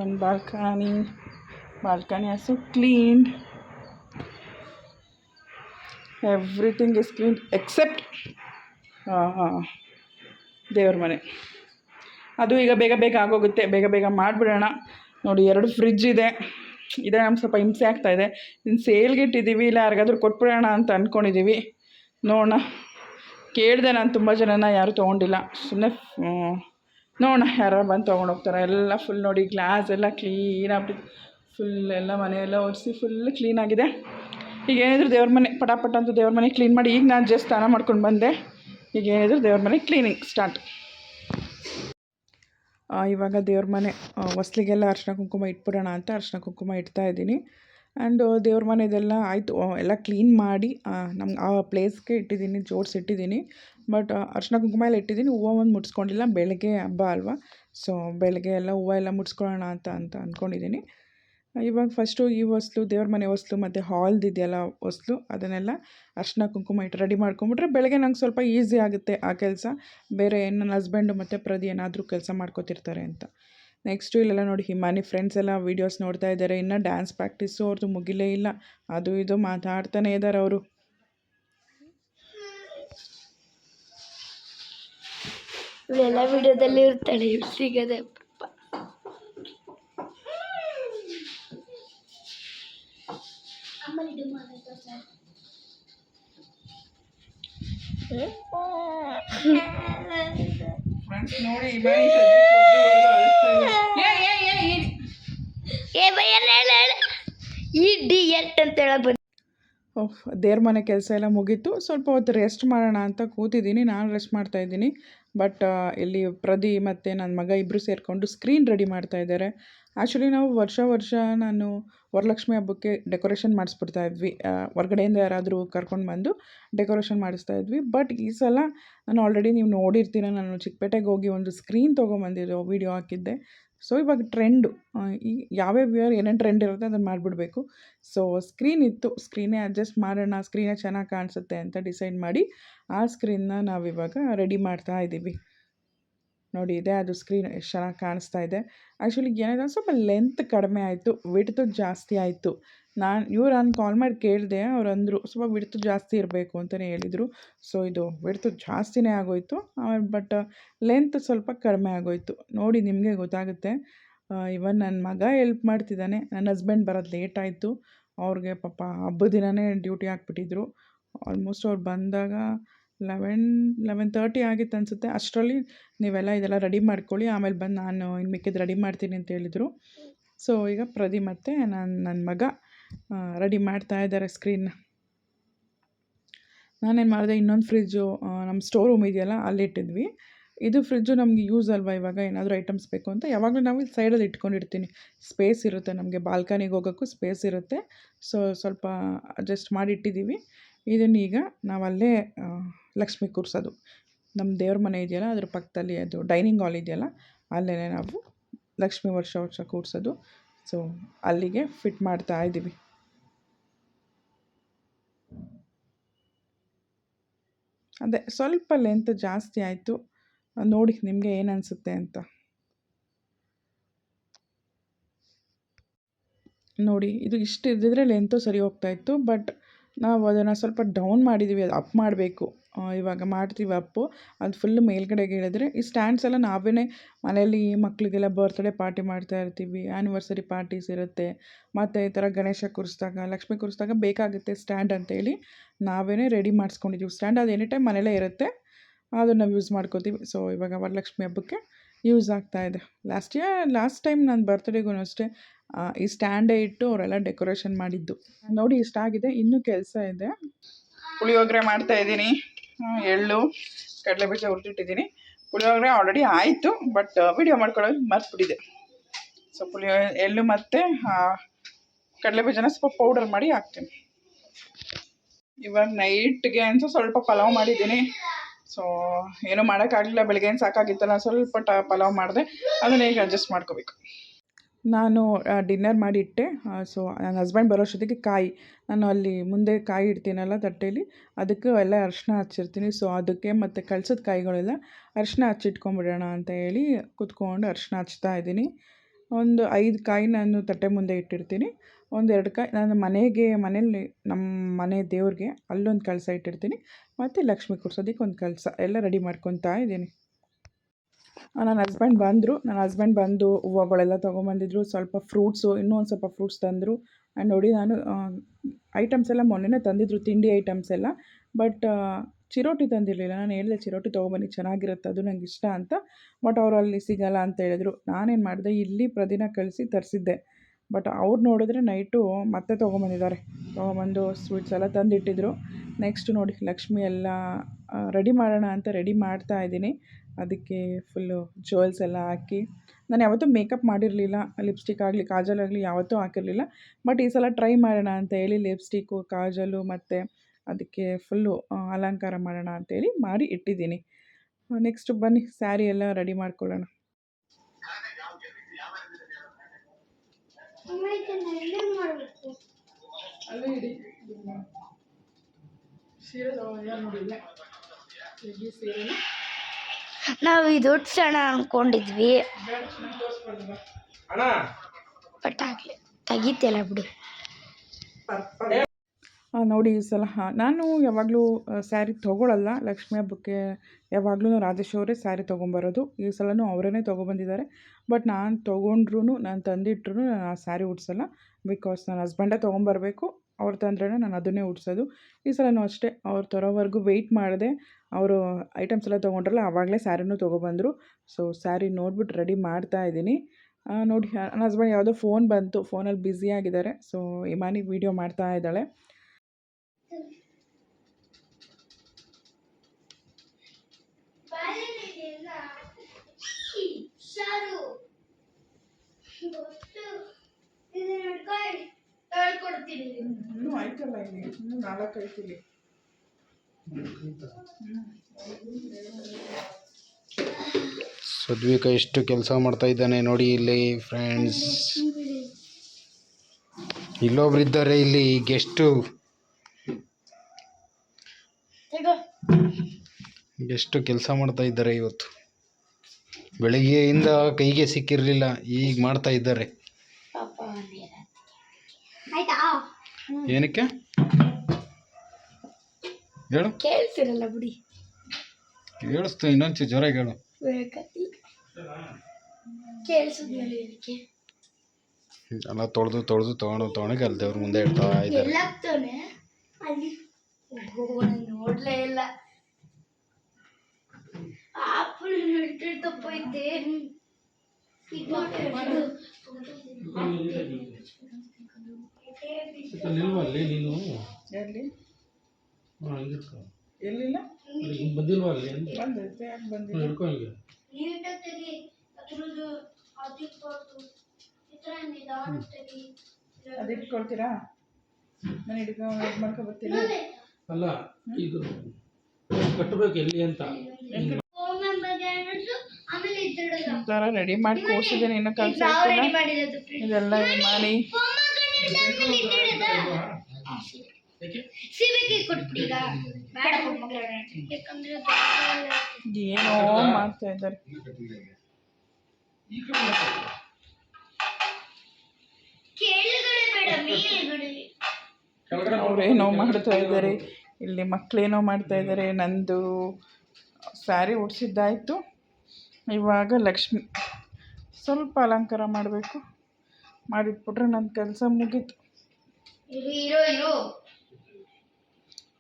ಒಂದು ಬಾಲ್ಕನಿ ಬಾಲ್ಕನಿ ಹಸು clean everything is clean except ದೇವ್ರ ಮನೆ. ಅದು ಈಗ ಬೇಗ ಬೇಗ ಆಗೋಗುತ್ತೆ, ಬೇಗ ಬೇಗ ಮಾಡಿಬಿಡೋಣ. ನೋಡಿ, ಎರಡು ಫ್ರಿಜ್ ಇದೆ. ಇದೆ ನಮ್ಗೆ ಸ್ವಲ್ಪ ಹಿಂಸೆ ಆಗ್ತಾ ಇದೆ. ಇನ್ನು ಸೇಲ್ಗೆ ಇಟ್ಟಿದ್ದೀವಿ, ಇಲ್ಲ ಯಾರಿಗಾದ್ರೂ ಕೊಟ್ಬಿಡೋಣ ಅಂತ ಅಂದ್ಕೊಂಡಿದ್ದೀವಿ ನೋಡೋಣ. ಕೇಳಿದೆ ನಾನು ತುಂಬ ಜನನ, ಯಾರೂ ತೊಗೊಂಡಿಲ್ಲ. ಸುಮ್ಮನೆ ನೋಡೋಣ ಯಾರು ಬಂದು ತೊಗೊಂಡೋಗ್ತಾರೆ ಎಲ್ಲ ಫುಲ್ ನೋಡಿ ಗ್ಲಾಸ್ ಎಲ್ಲ ಕ್ಲೀನ್ ಆಗ್ಬಿಟ್ಟು ಫುಲ್ ಎಲ್ಲ ಮನೆಯೆಲ್ಲ ಒರೆಸಿ ಫುಲ್ ಕ್ಲೀನಾಗಿದೆ ಈಗ ಏನಿದ್ರು ದೇವ್ರ ಮನೆ, ಪಟಾಪಟ ಅಂತ ದೇವ್ರ ಮನೆ ಕ್ಲೀನ್ ಮಾಡಿ, ಈಗ ನಾನು ಜಸ್ಟ್ ಸ್ನಾನ ಮಾಡ್ಕೊಂಡು ಬಂದೆ. ಈಗ ಏನಿದ್ರು ದೇವ್ರ ಮನೆ ಕ್ಲೀನಿಂಗ್ ಸ್ಟಾರ್ಟ್ ಇವಾಗ ದೇವ್ರ ಮನೆ ಹೊಸ್ಲಿಗೆಲ್ಲ ಅರ್ಶಿನ ಕುಂಕುಮ ಇಟ್ಬಿಡೋಣ ಅಂತ ಅರ್ಶಿನ ಕುಂಕುಮ ಇಡ್ತಾ ಇದ್ದೀನಿ. ಆ್ಯಂಡ್ ದೇವ್ರ ಮನೆದೆಲ್ಲ ಆಯಿತು ಎಲ್ಲ ಕ್ಲೀನ್ ಮಾಡಿ ನಮ್ಗೆ ಆ ಪ್ಲೇಸ್ಗೆ ಇಟ್ಟಿದ್ದೀನಿ, ಜೋಡಿಸಿ ಇಟ್ಟಿದ್ದೀನಿ. ಬಟ್ ಅರ್ಶಿನ ಕುಂಕುಮ ಎಲ್ಲ ಇಟ್ಟಿದ್ದೀನಿ, ಹೂವು ಒಂದು ಮುಟ್ಸ್ಕೊಂಡಿಲ್ಲ, ಬೆಳಗ್ಗೆ ಹಬ್ಬ ಅಲ್ವಾ? ಸೊ ಬೆಳಗ್ಗೆ ಎಲ್ಲ ಹೂವು ಎಲ್ಲ ಮುಟ್ಸ್ಕೊಳ್ಳೋಣ ಅಂತ ಅಂತ ಅಂದ್ಕೊಂಡಿದ್ದೀನಿ ಇವಾಗ ಫಸ್ಟು ಈ ಹೊಸ್ಲು, ದೇವ್ರ ಮನೆ ಹೊಸ್ಲು, ಮತ್ತು ಹಾಲ್ದು ಇದೆಯಲ್ಲ ಹೊಸ್ಲು, ಅದನ್ನೆಲ್ಲ ಅರ್ಶಿನ ಕುಂಕುಮ ಇಟ್ಟು ರೆಡಿ ಮಾಡ್ಕೊಂಬಿಟ್ರೆ ಬೆಳಗ್ಗೆ ನಂಗೆ ಸ್ವಲ್ಪ ಈಸಿ ಆಗುತ್ತೆ ಆ ಕೆಲಸ. ಬೇರೆ ನನ್ನ ಹಸ್ಬೆಂಡು ಮತ್ತು ಪ್ರದಿ ಏನಾದರೂ ಕೆಲಸ ಮಾಡ್ಕೋತಿರ್ತಾರೆ ಅಂತ. ನೆಕ್ಸ್ಟು ಇಲ್ಲೆಲ್ಲ ನೋಡಿ ಹಿಮಾನಿ ಫ್ರೆಂಡ್ಸ್ ಎಲ್ಲ ವೀಡಿಯೋಸ್ ನೋಡ್ತಾ ಇದ್ದಾರೆ. ಇನ್ನು ಡ್ಯಾನ್ಸ್ ಪ್ರಾಕ್ಟೀಸು ಅವ್ರದ್ದು ಮುಗಿಲೇ ಇಲ್ಲ. ಅದು ಇದು ಮಾತಾಡ್ತಾನೆ ಇದ್ದಾರೆ ಅವರು. ಎಲ್ಲ ವಿಡಿಯೋದಲ್ಲಿ ಇರ್ತಾಳೆ ಇವ್ಳು ಸಿಗದೆ ಪಾಪ. ಫ್ರೆಂಡ್ಸ್ ನೋಡಿ ಏ ಭಯ ಈ ಡಿ ಎಟ್ ಅಂತ ಹೇಳಕ್ ಬಂದ ಓಹ್ ದೇವ್ರ ಮನೆ ಕೆಲಸ ಎಲ್ಲ ಮುಗೀತು. ಸ್ವಲ್ಪ ಹೊತ್ತು ರೆಸ್ಟ್ ಮಾಡೋಣ ಅಂತ ಕೂತಿದ್ದೀನಿ. ನಾನು ರೆಸ್ಟ್ ಮಾಡ್ತಾ ಇದ್ದೀನಿ. ಬಟ್ ಇಲ್ಲಿ ಪ್ರದಿ ಮತ್ತು ನನ್ನ ಮಗ ಇಬ್ಬರು ಸೇರಿಕೊಂಡು ಸ್ಕ್ರೀನ್ ರೆಡಿ ಮಾಡ್ತಾ ಇದ್ದಾರೆ. ಆ್ಯಕ್ಚುಲಿ ನಾವು ವರ್ಷ ವರ್ಷ ನಾನು ವರಲಕ್ಷ್ಮಿ ಹಬ್ಬಕ್ಕೆ ಡೆಕೋರೇಷನ್ ಮಾಡಿಸ್ಬಿಡ್ತಾ ಇದ್ವಿ. ಹೊರ್ಗಡೆಯಿಂದ ಯಾರಾದರೂ ಕರ್ಕೊಂಡು ಬಂದು ಡೆಕೋರೇಷನ್ ಮಾಡಿಸ್ತಾ ಇದ್ವಿ. ಬಟ್ ಈ ಸಲ ನಾನು ಆಲ್ರೆಡಿ ನೀವು ನೋಡಿರ್ತೀರ. ನಾನು ಚಿಕ್ಕಪೇಟೆಗೆ ಹೋಗಿ ಒಂದು ಸ್ಕ್ರೀನ್ ತೊಗೊಂಬಂದಿದ್ದೆ ವೀಡಿಯೋ ಹಾಕಿದ್ದೆ. ಸೊ ಇವಾಗ ಟ್ರೆಂಡು ಈ ಯಾವ್ಯಾವ ಇಯರ್ ಏನೇನು ಟ್ರೆಂಡ್ ಇರುತ್ತೆ ಅದನ್ನು ಮಾಡಿಬಿಡ್ಬೇಕು. ಸೊ ಸ್ಕ್ರೀನ್ ಇತ್ತು ಸ್ಕ್ರೀನೇ ಅಡ್ಜಸ್ಟ್ ಮಾಡೋಣ ಸ್ಕ್ರೀನೇ ಚೆನ್ನಾಗಿ ಕಾಣಿಸುತ್ತೆ ಅಂತ ಡಿಸೈಡ್ ಮಾಡಿ, ಆ ಸ್ಕ್ರೀನ್ನ ನಾವಿವಾಗ ರೆಡಿ ಮಾಡ್ತಾ ಇದ್ದೀವಿ ನೋಡಿ, ಇದೆ, ಅದು ಸ್ಕ್ರೀನ್ ಎಷ್ಟು ಚೆನ್ನಾಗಿ ಕಾಣಿಸ್ತಾ ಇದೆ. ಆ್ಯಕ್ಚುಲಿ ಏನಾಯ್ತು ಸ್ವಲ್ಪ ಲೆಂತ್ ಕಡಿಮೆ ಆಯಿತು ವಿಟ್ತು ಜಾಸ್ತಿ ಆಯಿತು. ನಾನು, ಇವ್ರು ನಾನು ಕಾಲ್ ಮಾಡಿ ಕೇಳಿದೆ, ಅವ್ರು ಅಂದರು, ಸ್ವಲ್ಪ ವಿಡ್ತು ಜಾಸ್ತಿ ಇರಬೇಕು ಅಂತಲೇ ಹೇಳಿದರು. ಸೊ ಇದು ವಿಡ್ತು ಜಾಸ್ತಿನೇ ಆಗೋಯಿತು. ಬಟ್ ಲೆಂತ್ ಸ್ವಲ್ಪ ಕಡಿಮೆ ಆಗೋಯಿತು. ನೋಡಿ, ನಿಮಗೆ ಗೊತ್ತಾಗುತ್ತೆ. ಇವನ್ ನನ್ನ ಮಗ ಎಲ್ಪ್ ಮಾಡ್ತಿದ್ದಾನೆ. ನನ್ನ ಹಸ್ಬೆಂಡ್ ಬರೋದು ಲೇಟ್ ಆಯಿತು. ಅವ್ರಿಗೆ ಪಾಪ ಹಬ್ಬದ ದಿನವೇ ಡ್ಯೂಟಿ ಹಾಕ್ಬಿಟ್ಟಿದ್ರು. ಆಲ್ಮೋಸ್ಟ್ ಅವ್ರು ಬಂದಾಗ ಲೆವೆನ್ ಲೆವೆನ್ ತರ್ಟಿ ಆಗಿತ್ತು ಅನಿಸುತ್ತೆ. ಅಷ್ಟರಲ್ಲಿ ನೀವೆಲ್ಲ ಇದೆಲ್ಲ ರೆಡಿ ಮಾಡ್ಕೊಳ್ಳಿ. ಆಮೇಲೆ ಬಂದು ನಾನು ಇನ್ನು ಮಿಕ್ಕಿದ್ದು ರೆಡಿ ಮಾಡ್ತೀನಿ ಅಂತ ಹೇಳಿದರು. ಸೊ ಈಗ ಪ್ರದಿ ಮತ್ತು ನನ್ನ ನನ್ನ ಮಗ. ರೆಡಿ ಮಾಡ್ತಾ ಇದ್ದಾರೆ ಸ್ಕ್ರೀನ್ನ. ನಾನೇನು ಮಾಡಿದೆ, ಇನ್ನೊಂದು ಫ್ರಿಜ್ಜು ನಮ್ಮ ಸ್ಟೋರ್ ರೂಮ್ ಇದೆಯಲ್ಲ ಅಲ್ಲಿಟ್ಟಿದ್ವಿ ಇದು ಫ್ರಿಜ್ಜು ನಮಗೆ ಯೂಸ್ ಅಲ್ವಾ ಇವಾಗ, ಏನಾದರೂ ಐಟಮ್ಸ್ ಬೇಕು ಅಂತ. ಯಾವಾಗಲೂ ನಾವು ಸೈಡಲ್ಲಿ ಇಟ್ಕೊಂಡಿರ್ತೀನಿ. ಸ್ಪೇಸ್ ಇರುತ್ತೆ ನಮಗೆ ಬಾಲ್ಕನಿಗೆ ಹೋಗೋಕ್ಕೂ ಸ್ಪೇಸ್ ಇರುತ್ತೆ. ಸೊ ಸ್ವಲ್ಪ ಅಡ್ಜಸ್ಟ್ ಮಾಡಿ ಇಟ್ಟಿದ್ದೀವಿ ನಾವು ಅಲ್ಲೇ ಲಕ್ಷ್ಮಿ ಕೂರಿಸೋದು. ನಮ್ಮ ದೇವ್ರ ಮನೆ ಇದೆಯಲ್ಲ, ಅದ್ರ ಪಕ್ಕದಲ್ಲಿ ಅದು ಡೈನಿಂಗ್ ಹಾಲ್ ಇದೆಯಲ್ಲ ಅಲ್ಲೇ ನಾವು ಲಕ್ಷ್ಮಿ ವರ್ಷ ವರ್ಷ ಕೂರಿಸೋದು. ಸೊ ಅಲ್ಲಿಗೆ ಫಿಟ್ ಮಾಡ್ತಾ ಇದ್ದೀವಿ ಅದೇ ಸ್ವಲ್ಪ ಲೆಂತ್ ಜಾಸ್ತಿ ಆಯಿತು. ನೋಡಿ ನಿಮಗೆ ಏನು ಅನಿಸುತ್ತೆ ಅಂತ. ನೋಡಿ ಇದು ಇಷ್ಟು ಇದ್ದಿದ್ರೆ ಲೆಂತು ಸರಿ ಹೋಗ್ತಾಯಿತ್ತು ಬಟ್ ನಾವು ಅದನ್ನು ಸ್ವಲ್ಪ ಡೌನ್ ಮಾಡಿದ್ದೀವಿ ಅದು ಅಪ್ ಮಾಡಬೇಕು. ಇವಾಗ ಮಾಡ್ತೀವಿ ಅಪ್ಪು. ಅದು ಫುಲ್ ಮೇಲ್ಗಡೆಗೆ ಹೇಳಿದ್ರೆ, ಈ ಸ್ಟ್ಯಾಂಡ್ಸ್ ಎಲ್ಲ ನಾವೇ ಮನೆಯಲ್ಲಿ ಮಕ್ಕಳಿಗೆಲ್ಲ ಬರ್ತ್ಡೇ ಪಾರ್ಟಿ ಮಾಡ್ತಾ ಇರ್ತೀವಿ ಆ್ಯನಿವರ್ಸರಿ ಪಾರ್ಟೀಸ್ ಇರುತ್ತೆ. ಮತ್ತು ಈ ಥರ ಗಣೇಶ ಕೂರಿಸಿದಾಗ, ಲಕ್ಷ್ಮಿ ಕೂರಿಸಿದಾಗ ಬೇಕಾಗುತ್ತೆ ಸ್ಟ್ಯಾಂಡ್ ಅಂತೇಳಿ ನಾವೇ ರೆಡಿ ಮಾಡಿಸ್ಕೊಂಡಿದ್ದೀವಿ ಸ್ಟ್ಯಾಂಡ್ ಅದು ಎನಿ ಟೈಮ್ ಮನೇಲೇ ಇರುತ್ತೆ. ಅದನ್ನು ನಾವು ಯೂಸ್ ಮಾಡ್ಕೋತೀವಿ. ಸೊ ಇವಾಗ ವರಲಕ್ಷ್ಮಿ ಹಬ್ಬಕ್ಕೆ ಯೂಸ್ ಆಗ್ತಾ ಇದೆ. ಲಾಸ್ಟ್ ಇಯರ್ ಲಾಸ್ಟ್ ಟೈಮ್ ನಾನು ಬರ್ತ್ಡೇಗೂ ಅಷ್ಟೇ ಈ ಸ್ಟ್ಯಾಂಡೇ ಇಟ್ಟು ಅವರೆಲ್ಲ ಡೆಕೋರೇಷನ್ ಮಾಡಿದ್ದು. ನೋಡಿ ಇಷ್ಟ ಆಗಿದೆ. ಇನ್ನೂ ಕೆಲಸ ಇದೆ. ಪುಳಿಯೋಗರೆ ಮಾಡ್ತಾ ಇದ್ದೀನಿ. ಎಳ್ಳು ಕಡಲೆ ಬೀಜ ಹುರಿದಿಟ್ಟಿದ್ದೀನಿ. ಪುಳಿಯೋಗರೆ ಆಲ್ರೆಡಿ ಆಯಿತು ಬಟ್ ವಿಡಿಯೋ ಮಾಡ್ಕೊಳ್ಳೋದು ಮರ್ತ್ಬಿಟ್ಟಿದೆ ಸೊ ಪುಳಿಯೋ, ಎಳ್ಳು ಮತ್ತು ಕಡಲೆಬೀಜನ ಸ್ವಲ್ಪ ಪೌಡರ್ ಮಾಡಿ ಹಾಕ್ತೀನಿ. ಇವಾಗ ನೈಟ್ಗೆ ಅಂತ ಸ್ವಲ್ಪ ಪಲಾವ್ ಮಾಡಿದ್ದೀನಿ. ಸೊ ಏನೂ ಮಾಡೋಕ್ಕಾಗಲಿಲ್ಲ. ಬೆಳಗ್ಗೆ ಏನು ಸಾಕಾಗಿತ್ತಲ್ಲ. ಸ್ವಲ್ಪ ಟ, ಪಲಾವ್ ಮಾಡಿದೆ. ಅದನ್ನ ಈಗ ಅಡ್ಜಸ್ಟ್ ಮಾಡ್ಕೋಬೇಕು. ನಾನು ಡಿನ್ನರ್ ಮಾಡಿಟ್ಟೆ. ಸೊ ನನ್ನ ಹಸ್ಬೆಂಡ್ ಬರೋಷ್ಟೊತ್ತಿಗೆ ಕಾಯಿ, ನಾನು ಅಲ್ಲಿ ಮುಂದೆ ಕಾಯಿ ಇಡ್ತೀನಲ್ಲ ತಟ್ಟೆಯಲ್ಲಿ ಅದಕ್ಕೆ ಎಲ್ಲ ಅರಿಶಿನ ಹಚ್ಚಿರ್ತೀನಿ. ಸೊ ಅದಕ್ಕೆ ಮತ್ತು ಕಳ್ಸದ ಕಾಯಿಗಳೆಲ್ಲ ಅರಿಶಿನ ಹಚ್ಚಿಟ್ಕೊಂಬಿಡೋಣ ಅಂತ ಹೇಳಿ ಕೂತ್ಕೊಂಡು ಅರಿಶಿನ ಹಚ್ತಾ ಇದ್ದೀನಿ. ಒಂದು ಐದು ಕಾಯಿ ನಾನು ತಟ್ಟೆ ಮುಂದೆ ಇಟ್ಟಿರ್ತೀನಿ. ಒಂದು ಎರಡು ಕಾಯಿ, ನಾನು ಮನೆಗೆ ಮನೇಲಿ ನಮ್ಮ ಮನೆ ದೇವ್ರಿಗೆ ಅಲ್ಲೊಂದು ಕಳಸ ಇಟ್ಟಿರ್ತೀನಿ. ಮತ್ತು ಲಕ್ಷ್ಮಿ ಕೂರ್ಸೋದಕ್ಕೆ ಒಂದು ಕಳಸ ಎಲ್ಲ ರೆಡಿ ಮಾಡ್ಕೊತಾ ಇದ್ದೀನಿ. ನನ್ನ ಹಸ್ಬೆಂಡ್ ಬಂದರು. ನನ್ನ ಹಸ್ಬೆಂಡ್ ಬಂದು ಹೂವುಗಳೆಲ್ಲ ತೊಗೊಂಬಂದಿದ್ರು. ಸ್ವಲ್ಪ ಫ್ರೂಟ್ಸು ಇನ್ನೂ ಒಂದು ಸ್ವಲ್ಪ ಫ್ರೂಟ್ಸ್ ತಂದರು. ಆ್ಯಂಡ್ ನೋಡಿ ನಾನು ಐಟಮ್ಸ್ ಎಲ್ಲ ಮೊನ್ನೆನೇ ತಂದಿದ್ರು, ತಿಂಡಿ ಐಟಮ್ಸ್ ಎಲ್ಲ. ಬಟ್ ಚಿರೋಟಿ ತಂದಿರಲಿಲ್ಲ. ನಾನು ಹೇಳಿದೆ, ಚಿರೋಟಿ ತೊಗೊಬನ್ನಿ, ಚೆನ್ನಾಗಿರುತ್ತೆ, ಅದು ನಂಗೆ ಇಷ್ಟ ಅಂತ. ಬಟ್ ಅವರು ಅಲ್ಲಿ ಸಿಗಲ್ಲ ಅಂತ ಹೇಳಿದ್ರು. ನಾನೇನು ಮಾಡಿದೆ, ಇಲ್ಲಿ ಪ್ರದಿನ ಕಳಿಸಿ ತರಿಸಿದ್ದೆ. ಬಟ್ ಅವ್ರು ನೋಡಿದ್ರೆ ನೈಟು ಮತ್ತೆ ತೊಗೊಂಬಂದಿದ್ದಾರೆ. ತೊಗೊಂಬಂದು ಸ್ವೀಟ್ಸ್ ಎಲ್ಲ ತಂದಿಟ್ಟಿದ್ರು. ನೆಕ್ಸ್ಟ್ ನೋಡಿ, ಲಕ್ಷ್ಮಿ ಎಲ್ಲ ರೆಡಿ ಮಾಡೋಣ ಅಂತ ರೆಡಿ ಮಾಡ್ತಾ ಇದ್ದೀನಿ. ಅದಕ್ಕೆ ಫುಲ್ಲು ಜ್ಯುವೆಲ್ಸ್ ಎಲ್ಲ ಹಾಕಿ. ನಾನು ಯಾವತ್ತೂ ಮೇಕಪ್ ಮಾಡಿರಲಿಲ್ಲ, ಲಿಪ್ಸ್ಟಿಕ್ ಆಗಲಿ, ಕಾಜಲ್ ಆಗಲಿ ಯಾವತ್ತೂ ಹಾಕಿರಲಿಲ್ಲ. ಬಟ್ ಈ ಸಲ ಟ್ರೈ ಮಾಡೋಣ ಅಂತ ಹೇಳಿ ಲಿಪ್ಸ್ಟಿಕ್ಕು ಕಾಜಲು ಮತ್ತು ಅದಕ್ಕೆ ಫುಲ್ಲು ಅಲಂಕಾರ ಮಾಡೋಣ ಅಂತೇಳಿ ಮಾಡಿ ಇಟ್ಟಿದ್ದೀನಿ. ನೆಕ್ಸ್ಟ್ ಬನ್ನಿ, ಸ್ಯಾರಿ ಎಲ್ಲ ರೆಡಿ ಮಾಡ್ಕೊಳ್ಳೋಣ. ಸೀರೆ ನಾವು ಇದು ಉಟ್ಸೋಣ ಅನ್ಕೊಂಡಿದ್ವಿ. ಬಟ್ ಆಗ್ಲಿ ತೆಗಿತಿಲ್ಲ ಬಿಡು. ಆ, ನೋಡಿ ಈ ಸಲ ಹಾಂ ನಾನು ಯಾವಾಗಲೂ ಸ್ಯಾರಿ ತೊಗೊಳಲ್ಲ. ಲಕ್ಷ್ಮಿ ಹಬ್ಬಕ್ಕೆ ಯಾವಾಗಲೂ ರಾಜೇಶ್ ಅವರೇ ಸ್ಯಾರಿ ತೊಗೊಂಬರೋದು. ಈ ಸಲನೂ ಅವರೇ ತೊಗೊಬಂದಿದ್ದಾರೆ. ಬಟ್ ನಾನು ತೊಗೊಂಡ್ರು ನಾನು ತಂದಿಟ್ರು ನಾನು ಆ ಸ್ಯಾರಿ ಉಡ್ಸಲ್ಲ. ಬಿಕಾಸ್ ನನ್ನ ಹಸ್ಬೆಂಡೇ ತೊಗೊಂಬರ್ಬೇಕು. ಅವ್ರು ತಂದ್ರೇ ನಾನು ಅದನ್ನೇ ಉಡ್ಸೋದು. ಈ ಸಲವೂ ಅಷ್ಟೇ ಅವ್ರು ತರೋವರೆಗೂ ವೆಯ್ಟ್ ಮಾಡಿದೆ. ಅವರು ಐಟಮ್ಸ್ ಎಲ್ಲ ತೊಗೊಂಡ್ರಲ್ಲ ಆವಾಗಲೇ ಸ್ಯಾರಿನೂ ತೊಗೊಬಂದರು. ಸೊ ಸ್ಯಾರಿ ನೋಡ್ಬಿಟ್ಟು ರೆಡಿ ಮಾಡ್ತಾ ಇದ್ದೀನಿ. ನೋಡಿ, ನನ್ನ ಹಸ್ಬೆಂಡ್ ಯಾವುದೋ ಫೋನ್ ಬಂತು ಫೋನಲ್ಲಿ ಬ್ಯುಸಿಯಾಗಿದ್ದಾರೆ ಸೊ ಇಮಾನಿ ವೀಡಿಯೋ ಮಾಡ್ತಾ ಇದ್ದಾಳೆ. ಹೇಳ್ಕೊಡ್ತೀನಿ. ಇನ್ನೂ ಆಯ್ತಲ್ಲ ಇಲ್ಲಿ? ಇನ್ನೂ ನಾಲ್ಕು ಐತಿಲ್ಲಿ ಸದ್ವಿಕ ಎಷ್ಟು ಕೆಲಸ ಮಾಡ್ತಾ ಇದ್ದಾನೆ ನೋಡಿ ಇಲ್ಲಿ ಫ್ರೆಂಡ್ಸ್ ಇಲ್ಲೊಬ್ರು ಇದ್ದಾರೆ ಇಲ್ಲಿ ಗೆಸ್ಟು ತಗೋ. ಎಷ್ಟು ಕೆಲಸ ಮಾಡ್ತಾ ಇದ್ದಾರೆ ಇವತ್ತು. ಬೆಳಿಗ್ಗೆಯಿಂದ ಕೈಗೆ ಸಿಕ್ಕಿರಲಿಲ್ಲ ಈಗ ಮಾಡ್ತಾ ಇದ್ದಾರೆ ಪಾಪ ಆಯ್ತಾ ಏನಕ್ಕೆ? ಹೇಳು. ಕೇಳ್ತಿರಲ್ಲ ಬಿಡಿ. ಹೇಳಿಸ್ತು ಇನ್ನೊಂಚು ಜೋರಾಗಿ ಹೇಳು. ಕೇಳಿಸಿದ್ಮೇಲೆ ಏನಕ್ಕೆ? ಎಲ್ಲ ತೊಳೆದು ತೊಳೆದು ತೊಗೊಂಡು ತಗೊಂಡು ಅಲ್ಲಿ ದೇವ್ರ ಮುಂದೆ ಇಡ್ತಾ ಇದ್ದಾರೆ. ಎಲ್ಲಾಗ್ತಾನೆ ಅಲ್ಲಿ ಓಹೋ ನೋಡ್ಲೇ ಇಲ್ಲ. ಆಪಲ್ ತಪ್ಪೈತೆ ನಿಲ್ವಲ್ಲಿ ನೀನು? ಎಲ್ಲಿ? ಹಾಂ ಹಿಡ್ಕೊ ಎಲ್ಲಿಲ್ಲ? ಹಿಂಗೆ ಅಲ್ಲ ಬಂದೈತೆ ಯಾಕೆ ಹ್ಞೂ ಬಂದಿಲ್ಲ ಹಿಡ್ಕೊ ಹಿಂಗೆ. ನೀಟಾಗಿ ತೆಗಿ ಅದ್ರದ್ದು ಅದಿಟ್ಬಾರ್ದು ಈ ಥರ ನಿಧಾನ ತೆಗಿ. ಅದು ಇಟ್ಕೊಳ್ತೀರಾ? ನಾನು ಹಿಡ್ಕೊ ಇದು ಮಾಡ್ಕೊ ಬರ್ತೀನಿ ಅಲ್ಲ ಇದು ಕಟ್ಟಬೇಕು ಎಲ್ಲಿ ಅಂತ. ಆಮೇಲೆ ರೆಡಿ ಮಾಡಿ ಕೂರ್ಸಿದ್ದೀನಿ ಇನ್ನೂ ಕಲ್ಸ ಇದೆಲ್ಲ ಮಾಡಿ. ಏನೋ ಮಾಡ್ತಾ ಇದ್ದಾರೆ. ಅವ್ರೇನೋ ಮಾಡ್ತಾ ಇದ್ದಾರೆ. ಇಲ್ಲಿ ಮಕ್ಕಳೇನೋ ಮಾಡ್ತಾ ಇದ್ದಾರೆ. ನಂದು ಸ್ಯಾರಿ ಉಡ್ಸಿದ್ದಾಯಿತು. ಇವಾಗ ಲಕ್ಷ್ಮಿ ಸ್ವಲ್ಪ ಅಲಂಕಾರ ಮಾಡಬೇಕು. ಮಾಡಿಟ್ಬಿಟ್ರೆ ನನ್ನ ಕೆಲಸ ಮುಗೀತು.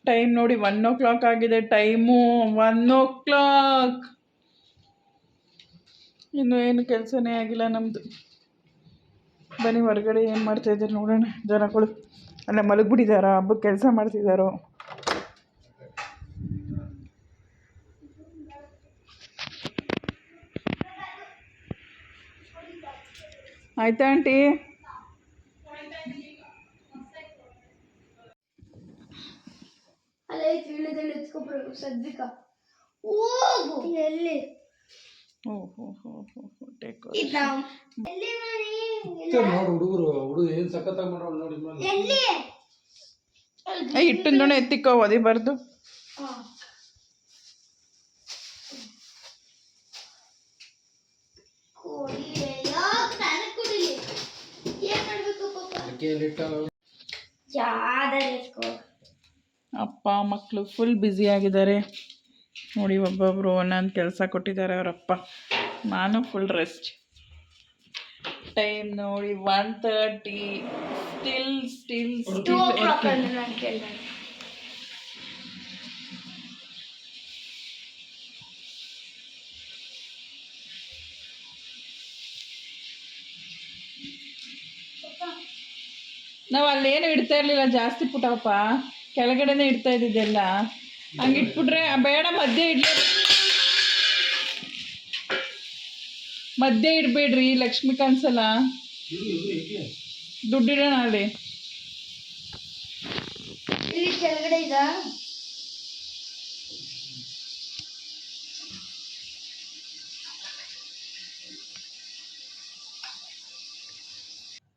ಟೈಮ್ ನೋಡಿ ಒನ್ ಓ ಕ್ಲಾಕ್ ಆಗಿದೆ. ಟೈಮು ಒನ್ ಓ ಕ್ಲಾಕ್ ಇನ್ನೂ ಏನು ಕೆಲಸನೇ ಆಗಿಲ್ಲ ನಮ್ಮದು ಬನ್ನಿ ಹೊರಗಡೆ ಏನು ಮಾಡ್ತಾಯಿದ್ದಾರೆ ನೋಡೋಣ. ಜನಗಳು. ಅಲ್ಲ ಮಲಗಿಬಿಟ್ಟಿದ್ದಾರಾ? ಹಬ್ಬಕ್ಕೆ ಕೆಲಸ ಮಾಡ್ತಿದ್ದಾರೋ? ಆಯ್ತಾ ಆಂಟಿ? ಅಲ್ಲೇ ತಿಳಿದಲ್ಲಿ ಎತ್ಕೊಬರು ಸದ್ವಿಕ ಎಲ್ಲಿ? ನೋಡಿ ಹುಡುಗರು ಹುಡುಗ ಏನು ಸಖತ್ತಾಗಿ ಮಾಡೋಣ ನೋಡಿ ಎಲ್ಲಿ? ಇಟ್ಟು ನೋಡಿ ಎತ್ತಿಕ್ಕೋ ಓದಿ ಬರ್ದು. ಅಪ್ಪ ಮಕ್ಕಳು ಫುಲ್ ಬ್ಯುಸಿ ಆಗಿದ್ದಾರೆ. ನೋಡಿ ಒಬ್ಬೊಬ್ರು ಒಂದೊಂದು ಕೆಲಸ ಕೊಟ್ಟಿದ್ದಾರೆ ಅವರಪ್ಪ. ನಾನು ಫುಲ್ ರೆಸ್ಟ್ ಟೈಮ್ ನೋಡಿ one thirty still still still ನಾವು ಅಲ್ಲೇನು ಇಡ್ತಾ ಇರಲಿಲ್ಲ, ಜಾಸ್ತಿ ಪುಟಪ್ಪ. ಕೆಳಗಡೆನೇ ಇಡ್ತಾ ಇದ್ದಿದ್ದೆಲ್ಲ. ಹಂಗೆ ಇಟ್ಬಿಟ್ರೆ ಬೇಡ, ಮಧ್ಯೆ ಇಡ್ಲಿ. ಮಧ್ಯೆ ಇಡಬೇಡ್ರಿ, ಲಕ್ಷ್ಮೀಕಾಂತ್ ಸಲ. ದುಡ್ಡಿಡೋಣ ಅಲ್ಲಿ. ಕೆಳಗಡೆ ಇದಾ?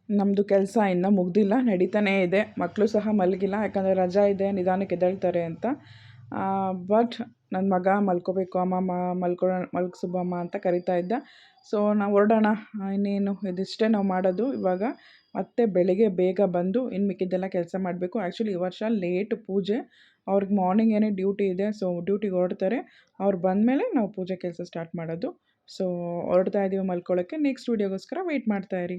ನಮ್ಮದು ಕೆಲಸ ಇನ್ನೂ ಮುಗ್ದಿಲ್ಲ, ನಡೀತಾನೇ ಇದೆ. ಮಕ್ಕಳು ಸಹ ಮಲಗಿಲ್ಲ, ಯಾಕಂದರೆ ರಜಾ ಇದೆ, ನಿಧಾನಕ್ಕೆ ಎದ್ದೇಳ್ತಾರೆ ಅಂತ. ಬಟ್ ನನ್ನ ಮಗ ಮಲ್ಕೋಬೇಕು ಅಮ್ಮಮ್ಮ ಮಲ್ಕೊಳ್ಳೋಣ ಮಲ್ಗಿಸುಬಮ್ಮ ಅಂತ ಕರಿತಾ ಇದ್ದ. ಸೊ ನಾವು ಹೊರಡೋಣ. ಇನ್ನೇನು, ಇದಿಷ್ಟೇ ನಾವು ಮಾಡೋದು. ಇವಾಗ ಮತ್ತೆ ಬೆಳಿಗ್ಗೆ ಬೇಗ ಬಂದು ಇನ್ನು ಮಿಕ್ಕಿದ್ದೆಲ್ಲ ಕೆಲಸ ಮಾಡಬೇಕು. ಆ್ಯಕ್ಚುಲಿ ಈ ವರ್ಷ ಲೇಟ್ ಪೂಜೆ. ಅವ್ರಿಗೆ ಮಾರ್ನಿಂಗ್ ಏನೇ ಡ್ಯೂಟಿ ಇದೆ ಸೊ ಡ್ಯೂಟಿಗೆ ಹೊರಡ್ತಾರೆ. ಅವ್ರು ಬಂದಮೇಲೆ ನಾವು ಪೂಜೆ ಕೆಲಸ ಸ್ಟಾರ್ಟ್ ಮಾಡೋದು. ಸೊ ಹೊರಡ್ತಾ ಇದ್ದೀವಿ ಮಲ್ಕೊಳ್ಳೋಕ್ಕೆ ನೆಕ್ಸ್ಟ್ ವೀಡಿಯೋಗೋಸ್ಕರ ವೆಯ್ಟ್ ಮಾಡ್ತಾಯಿರಿ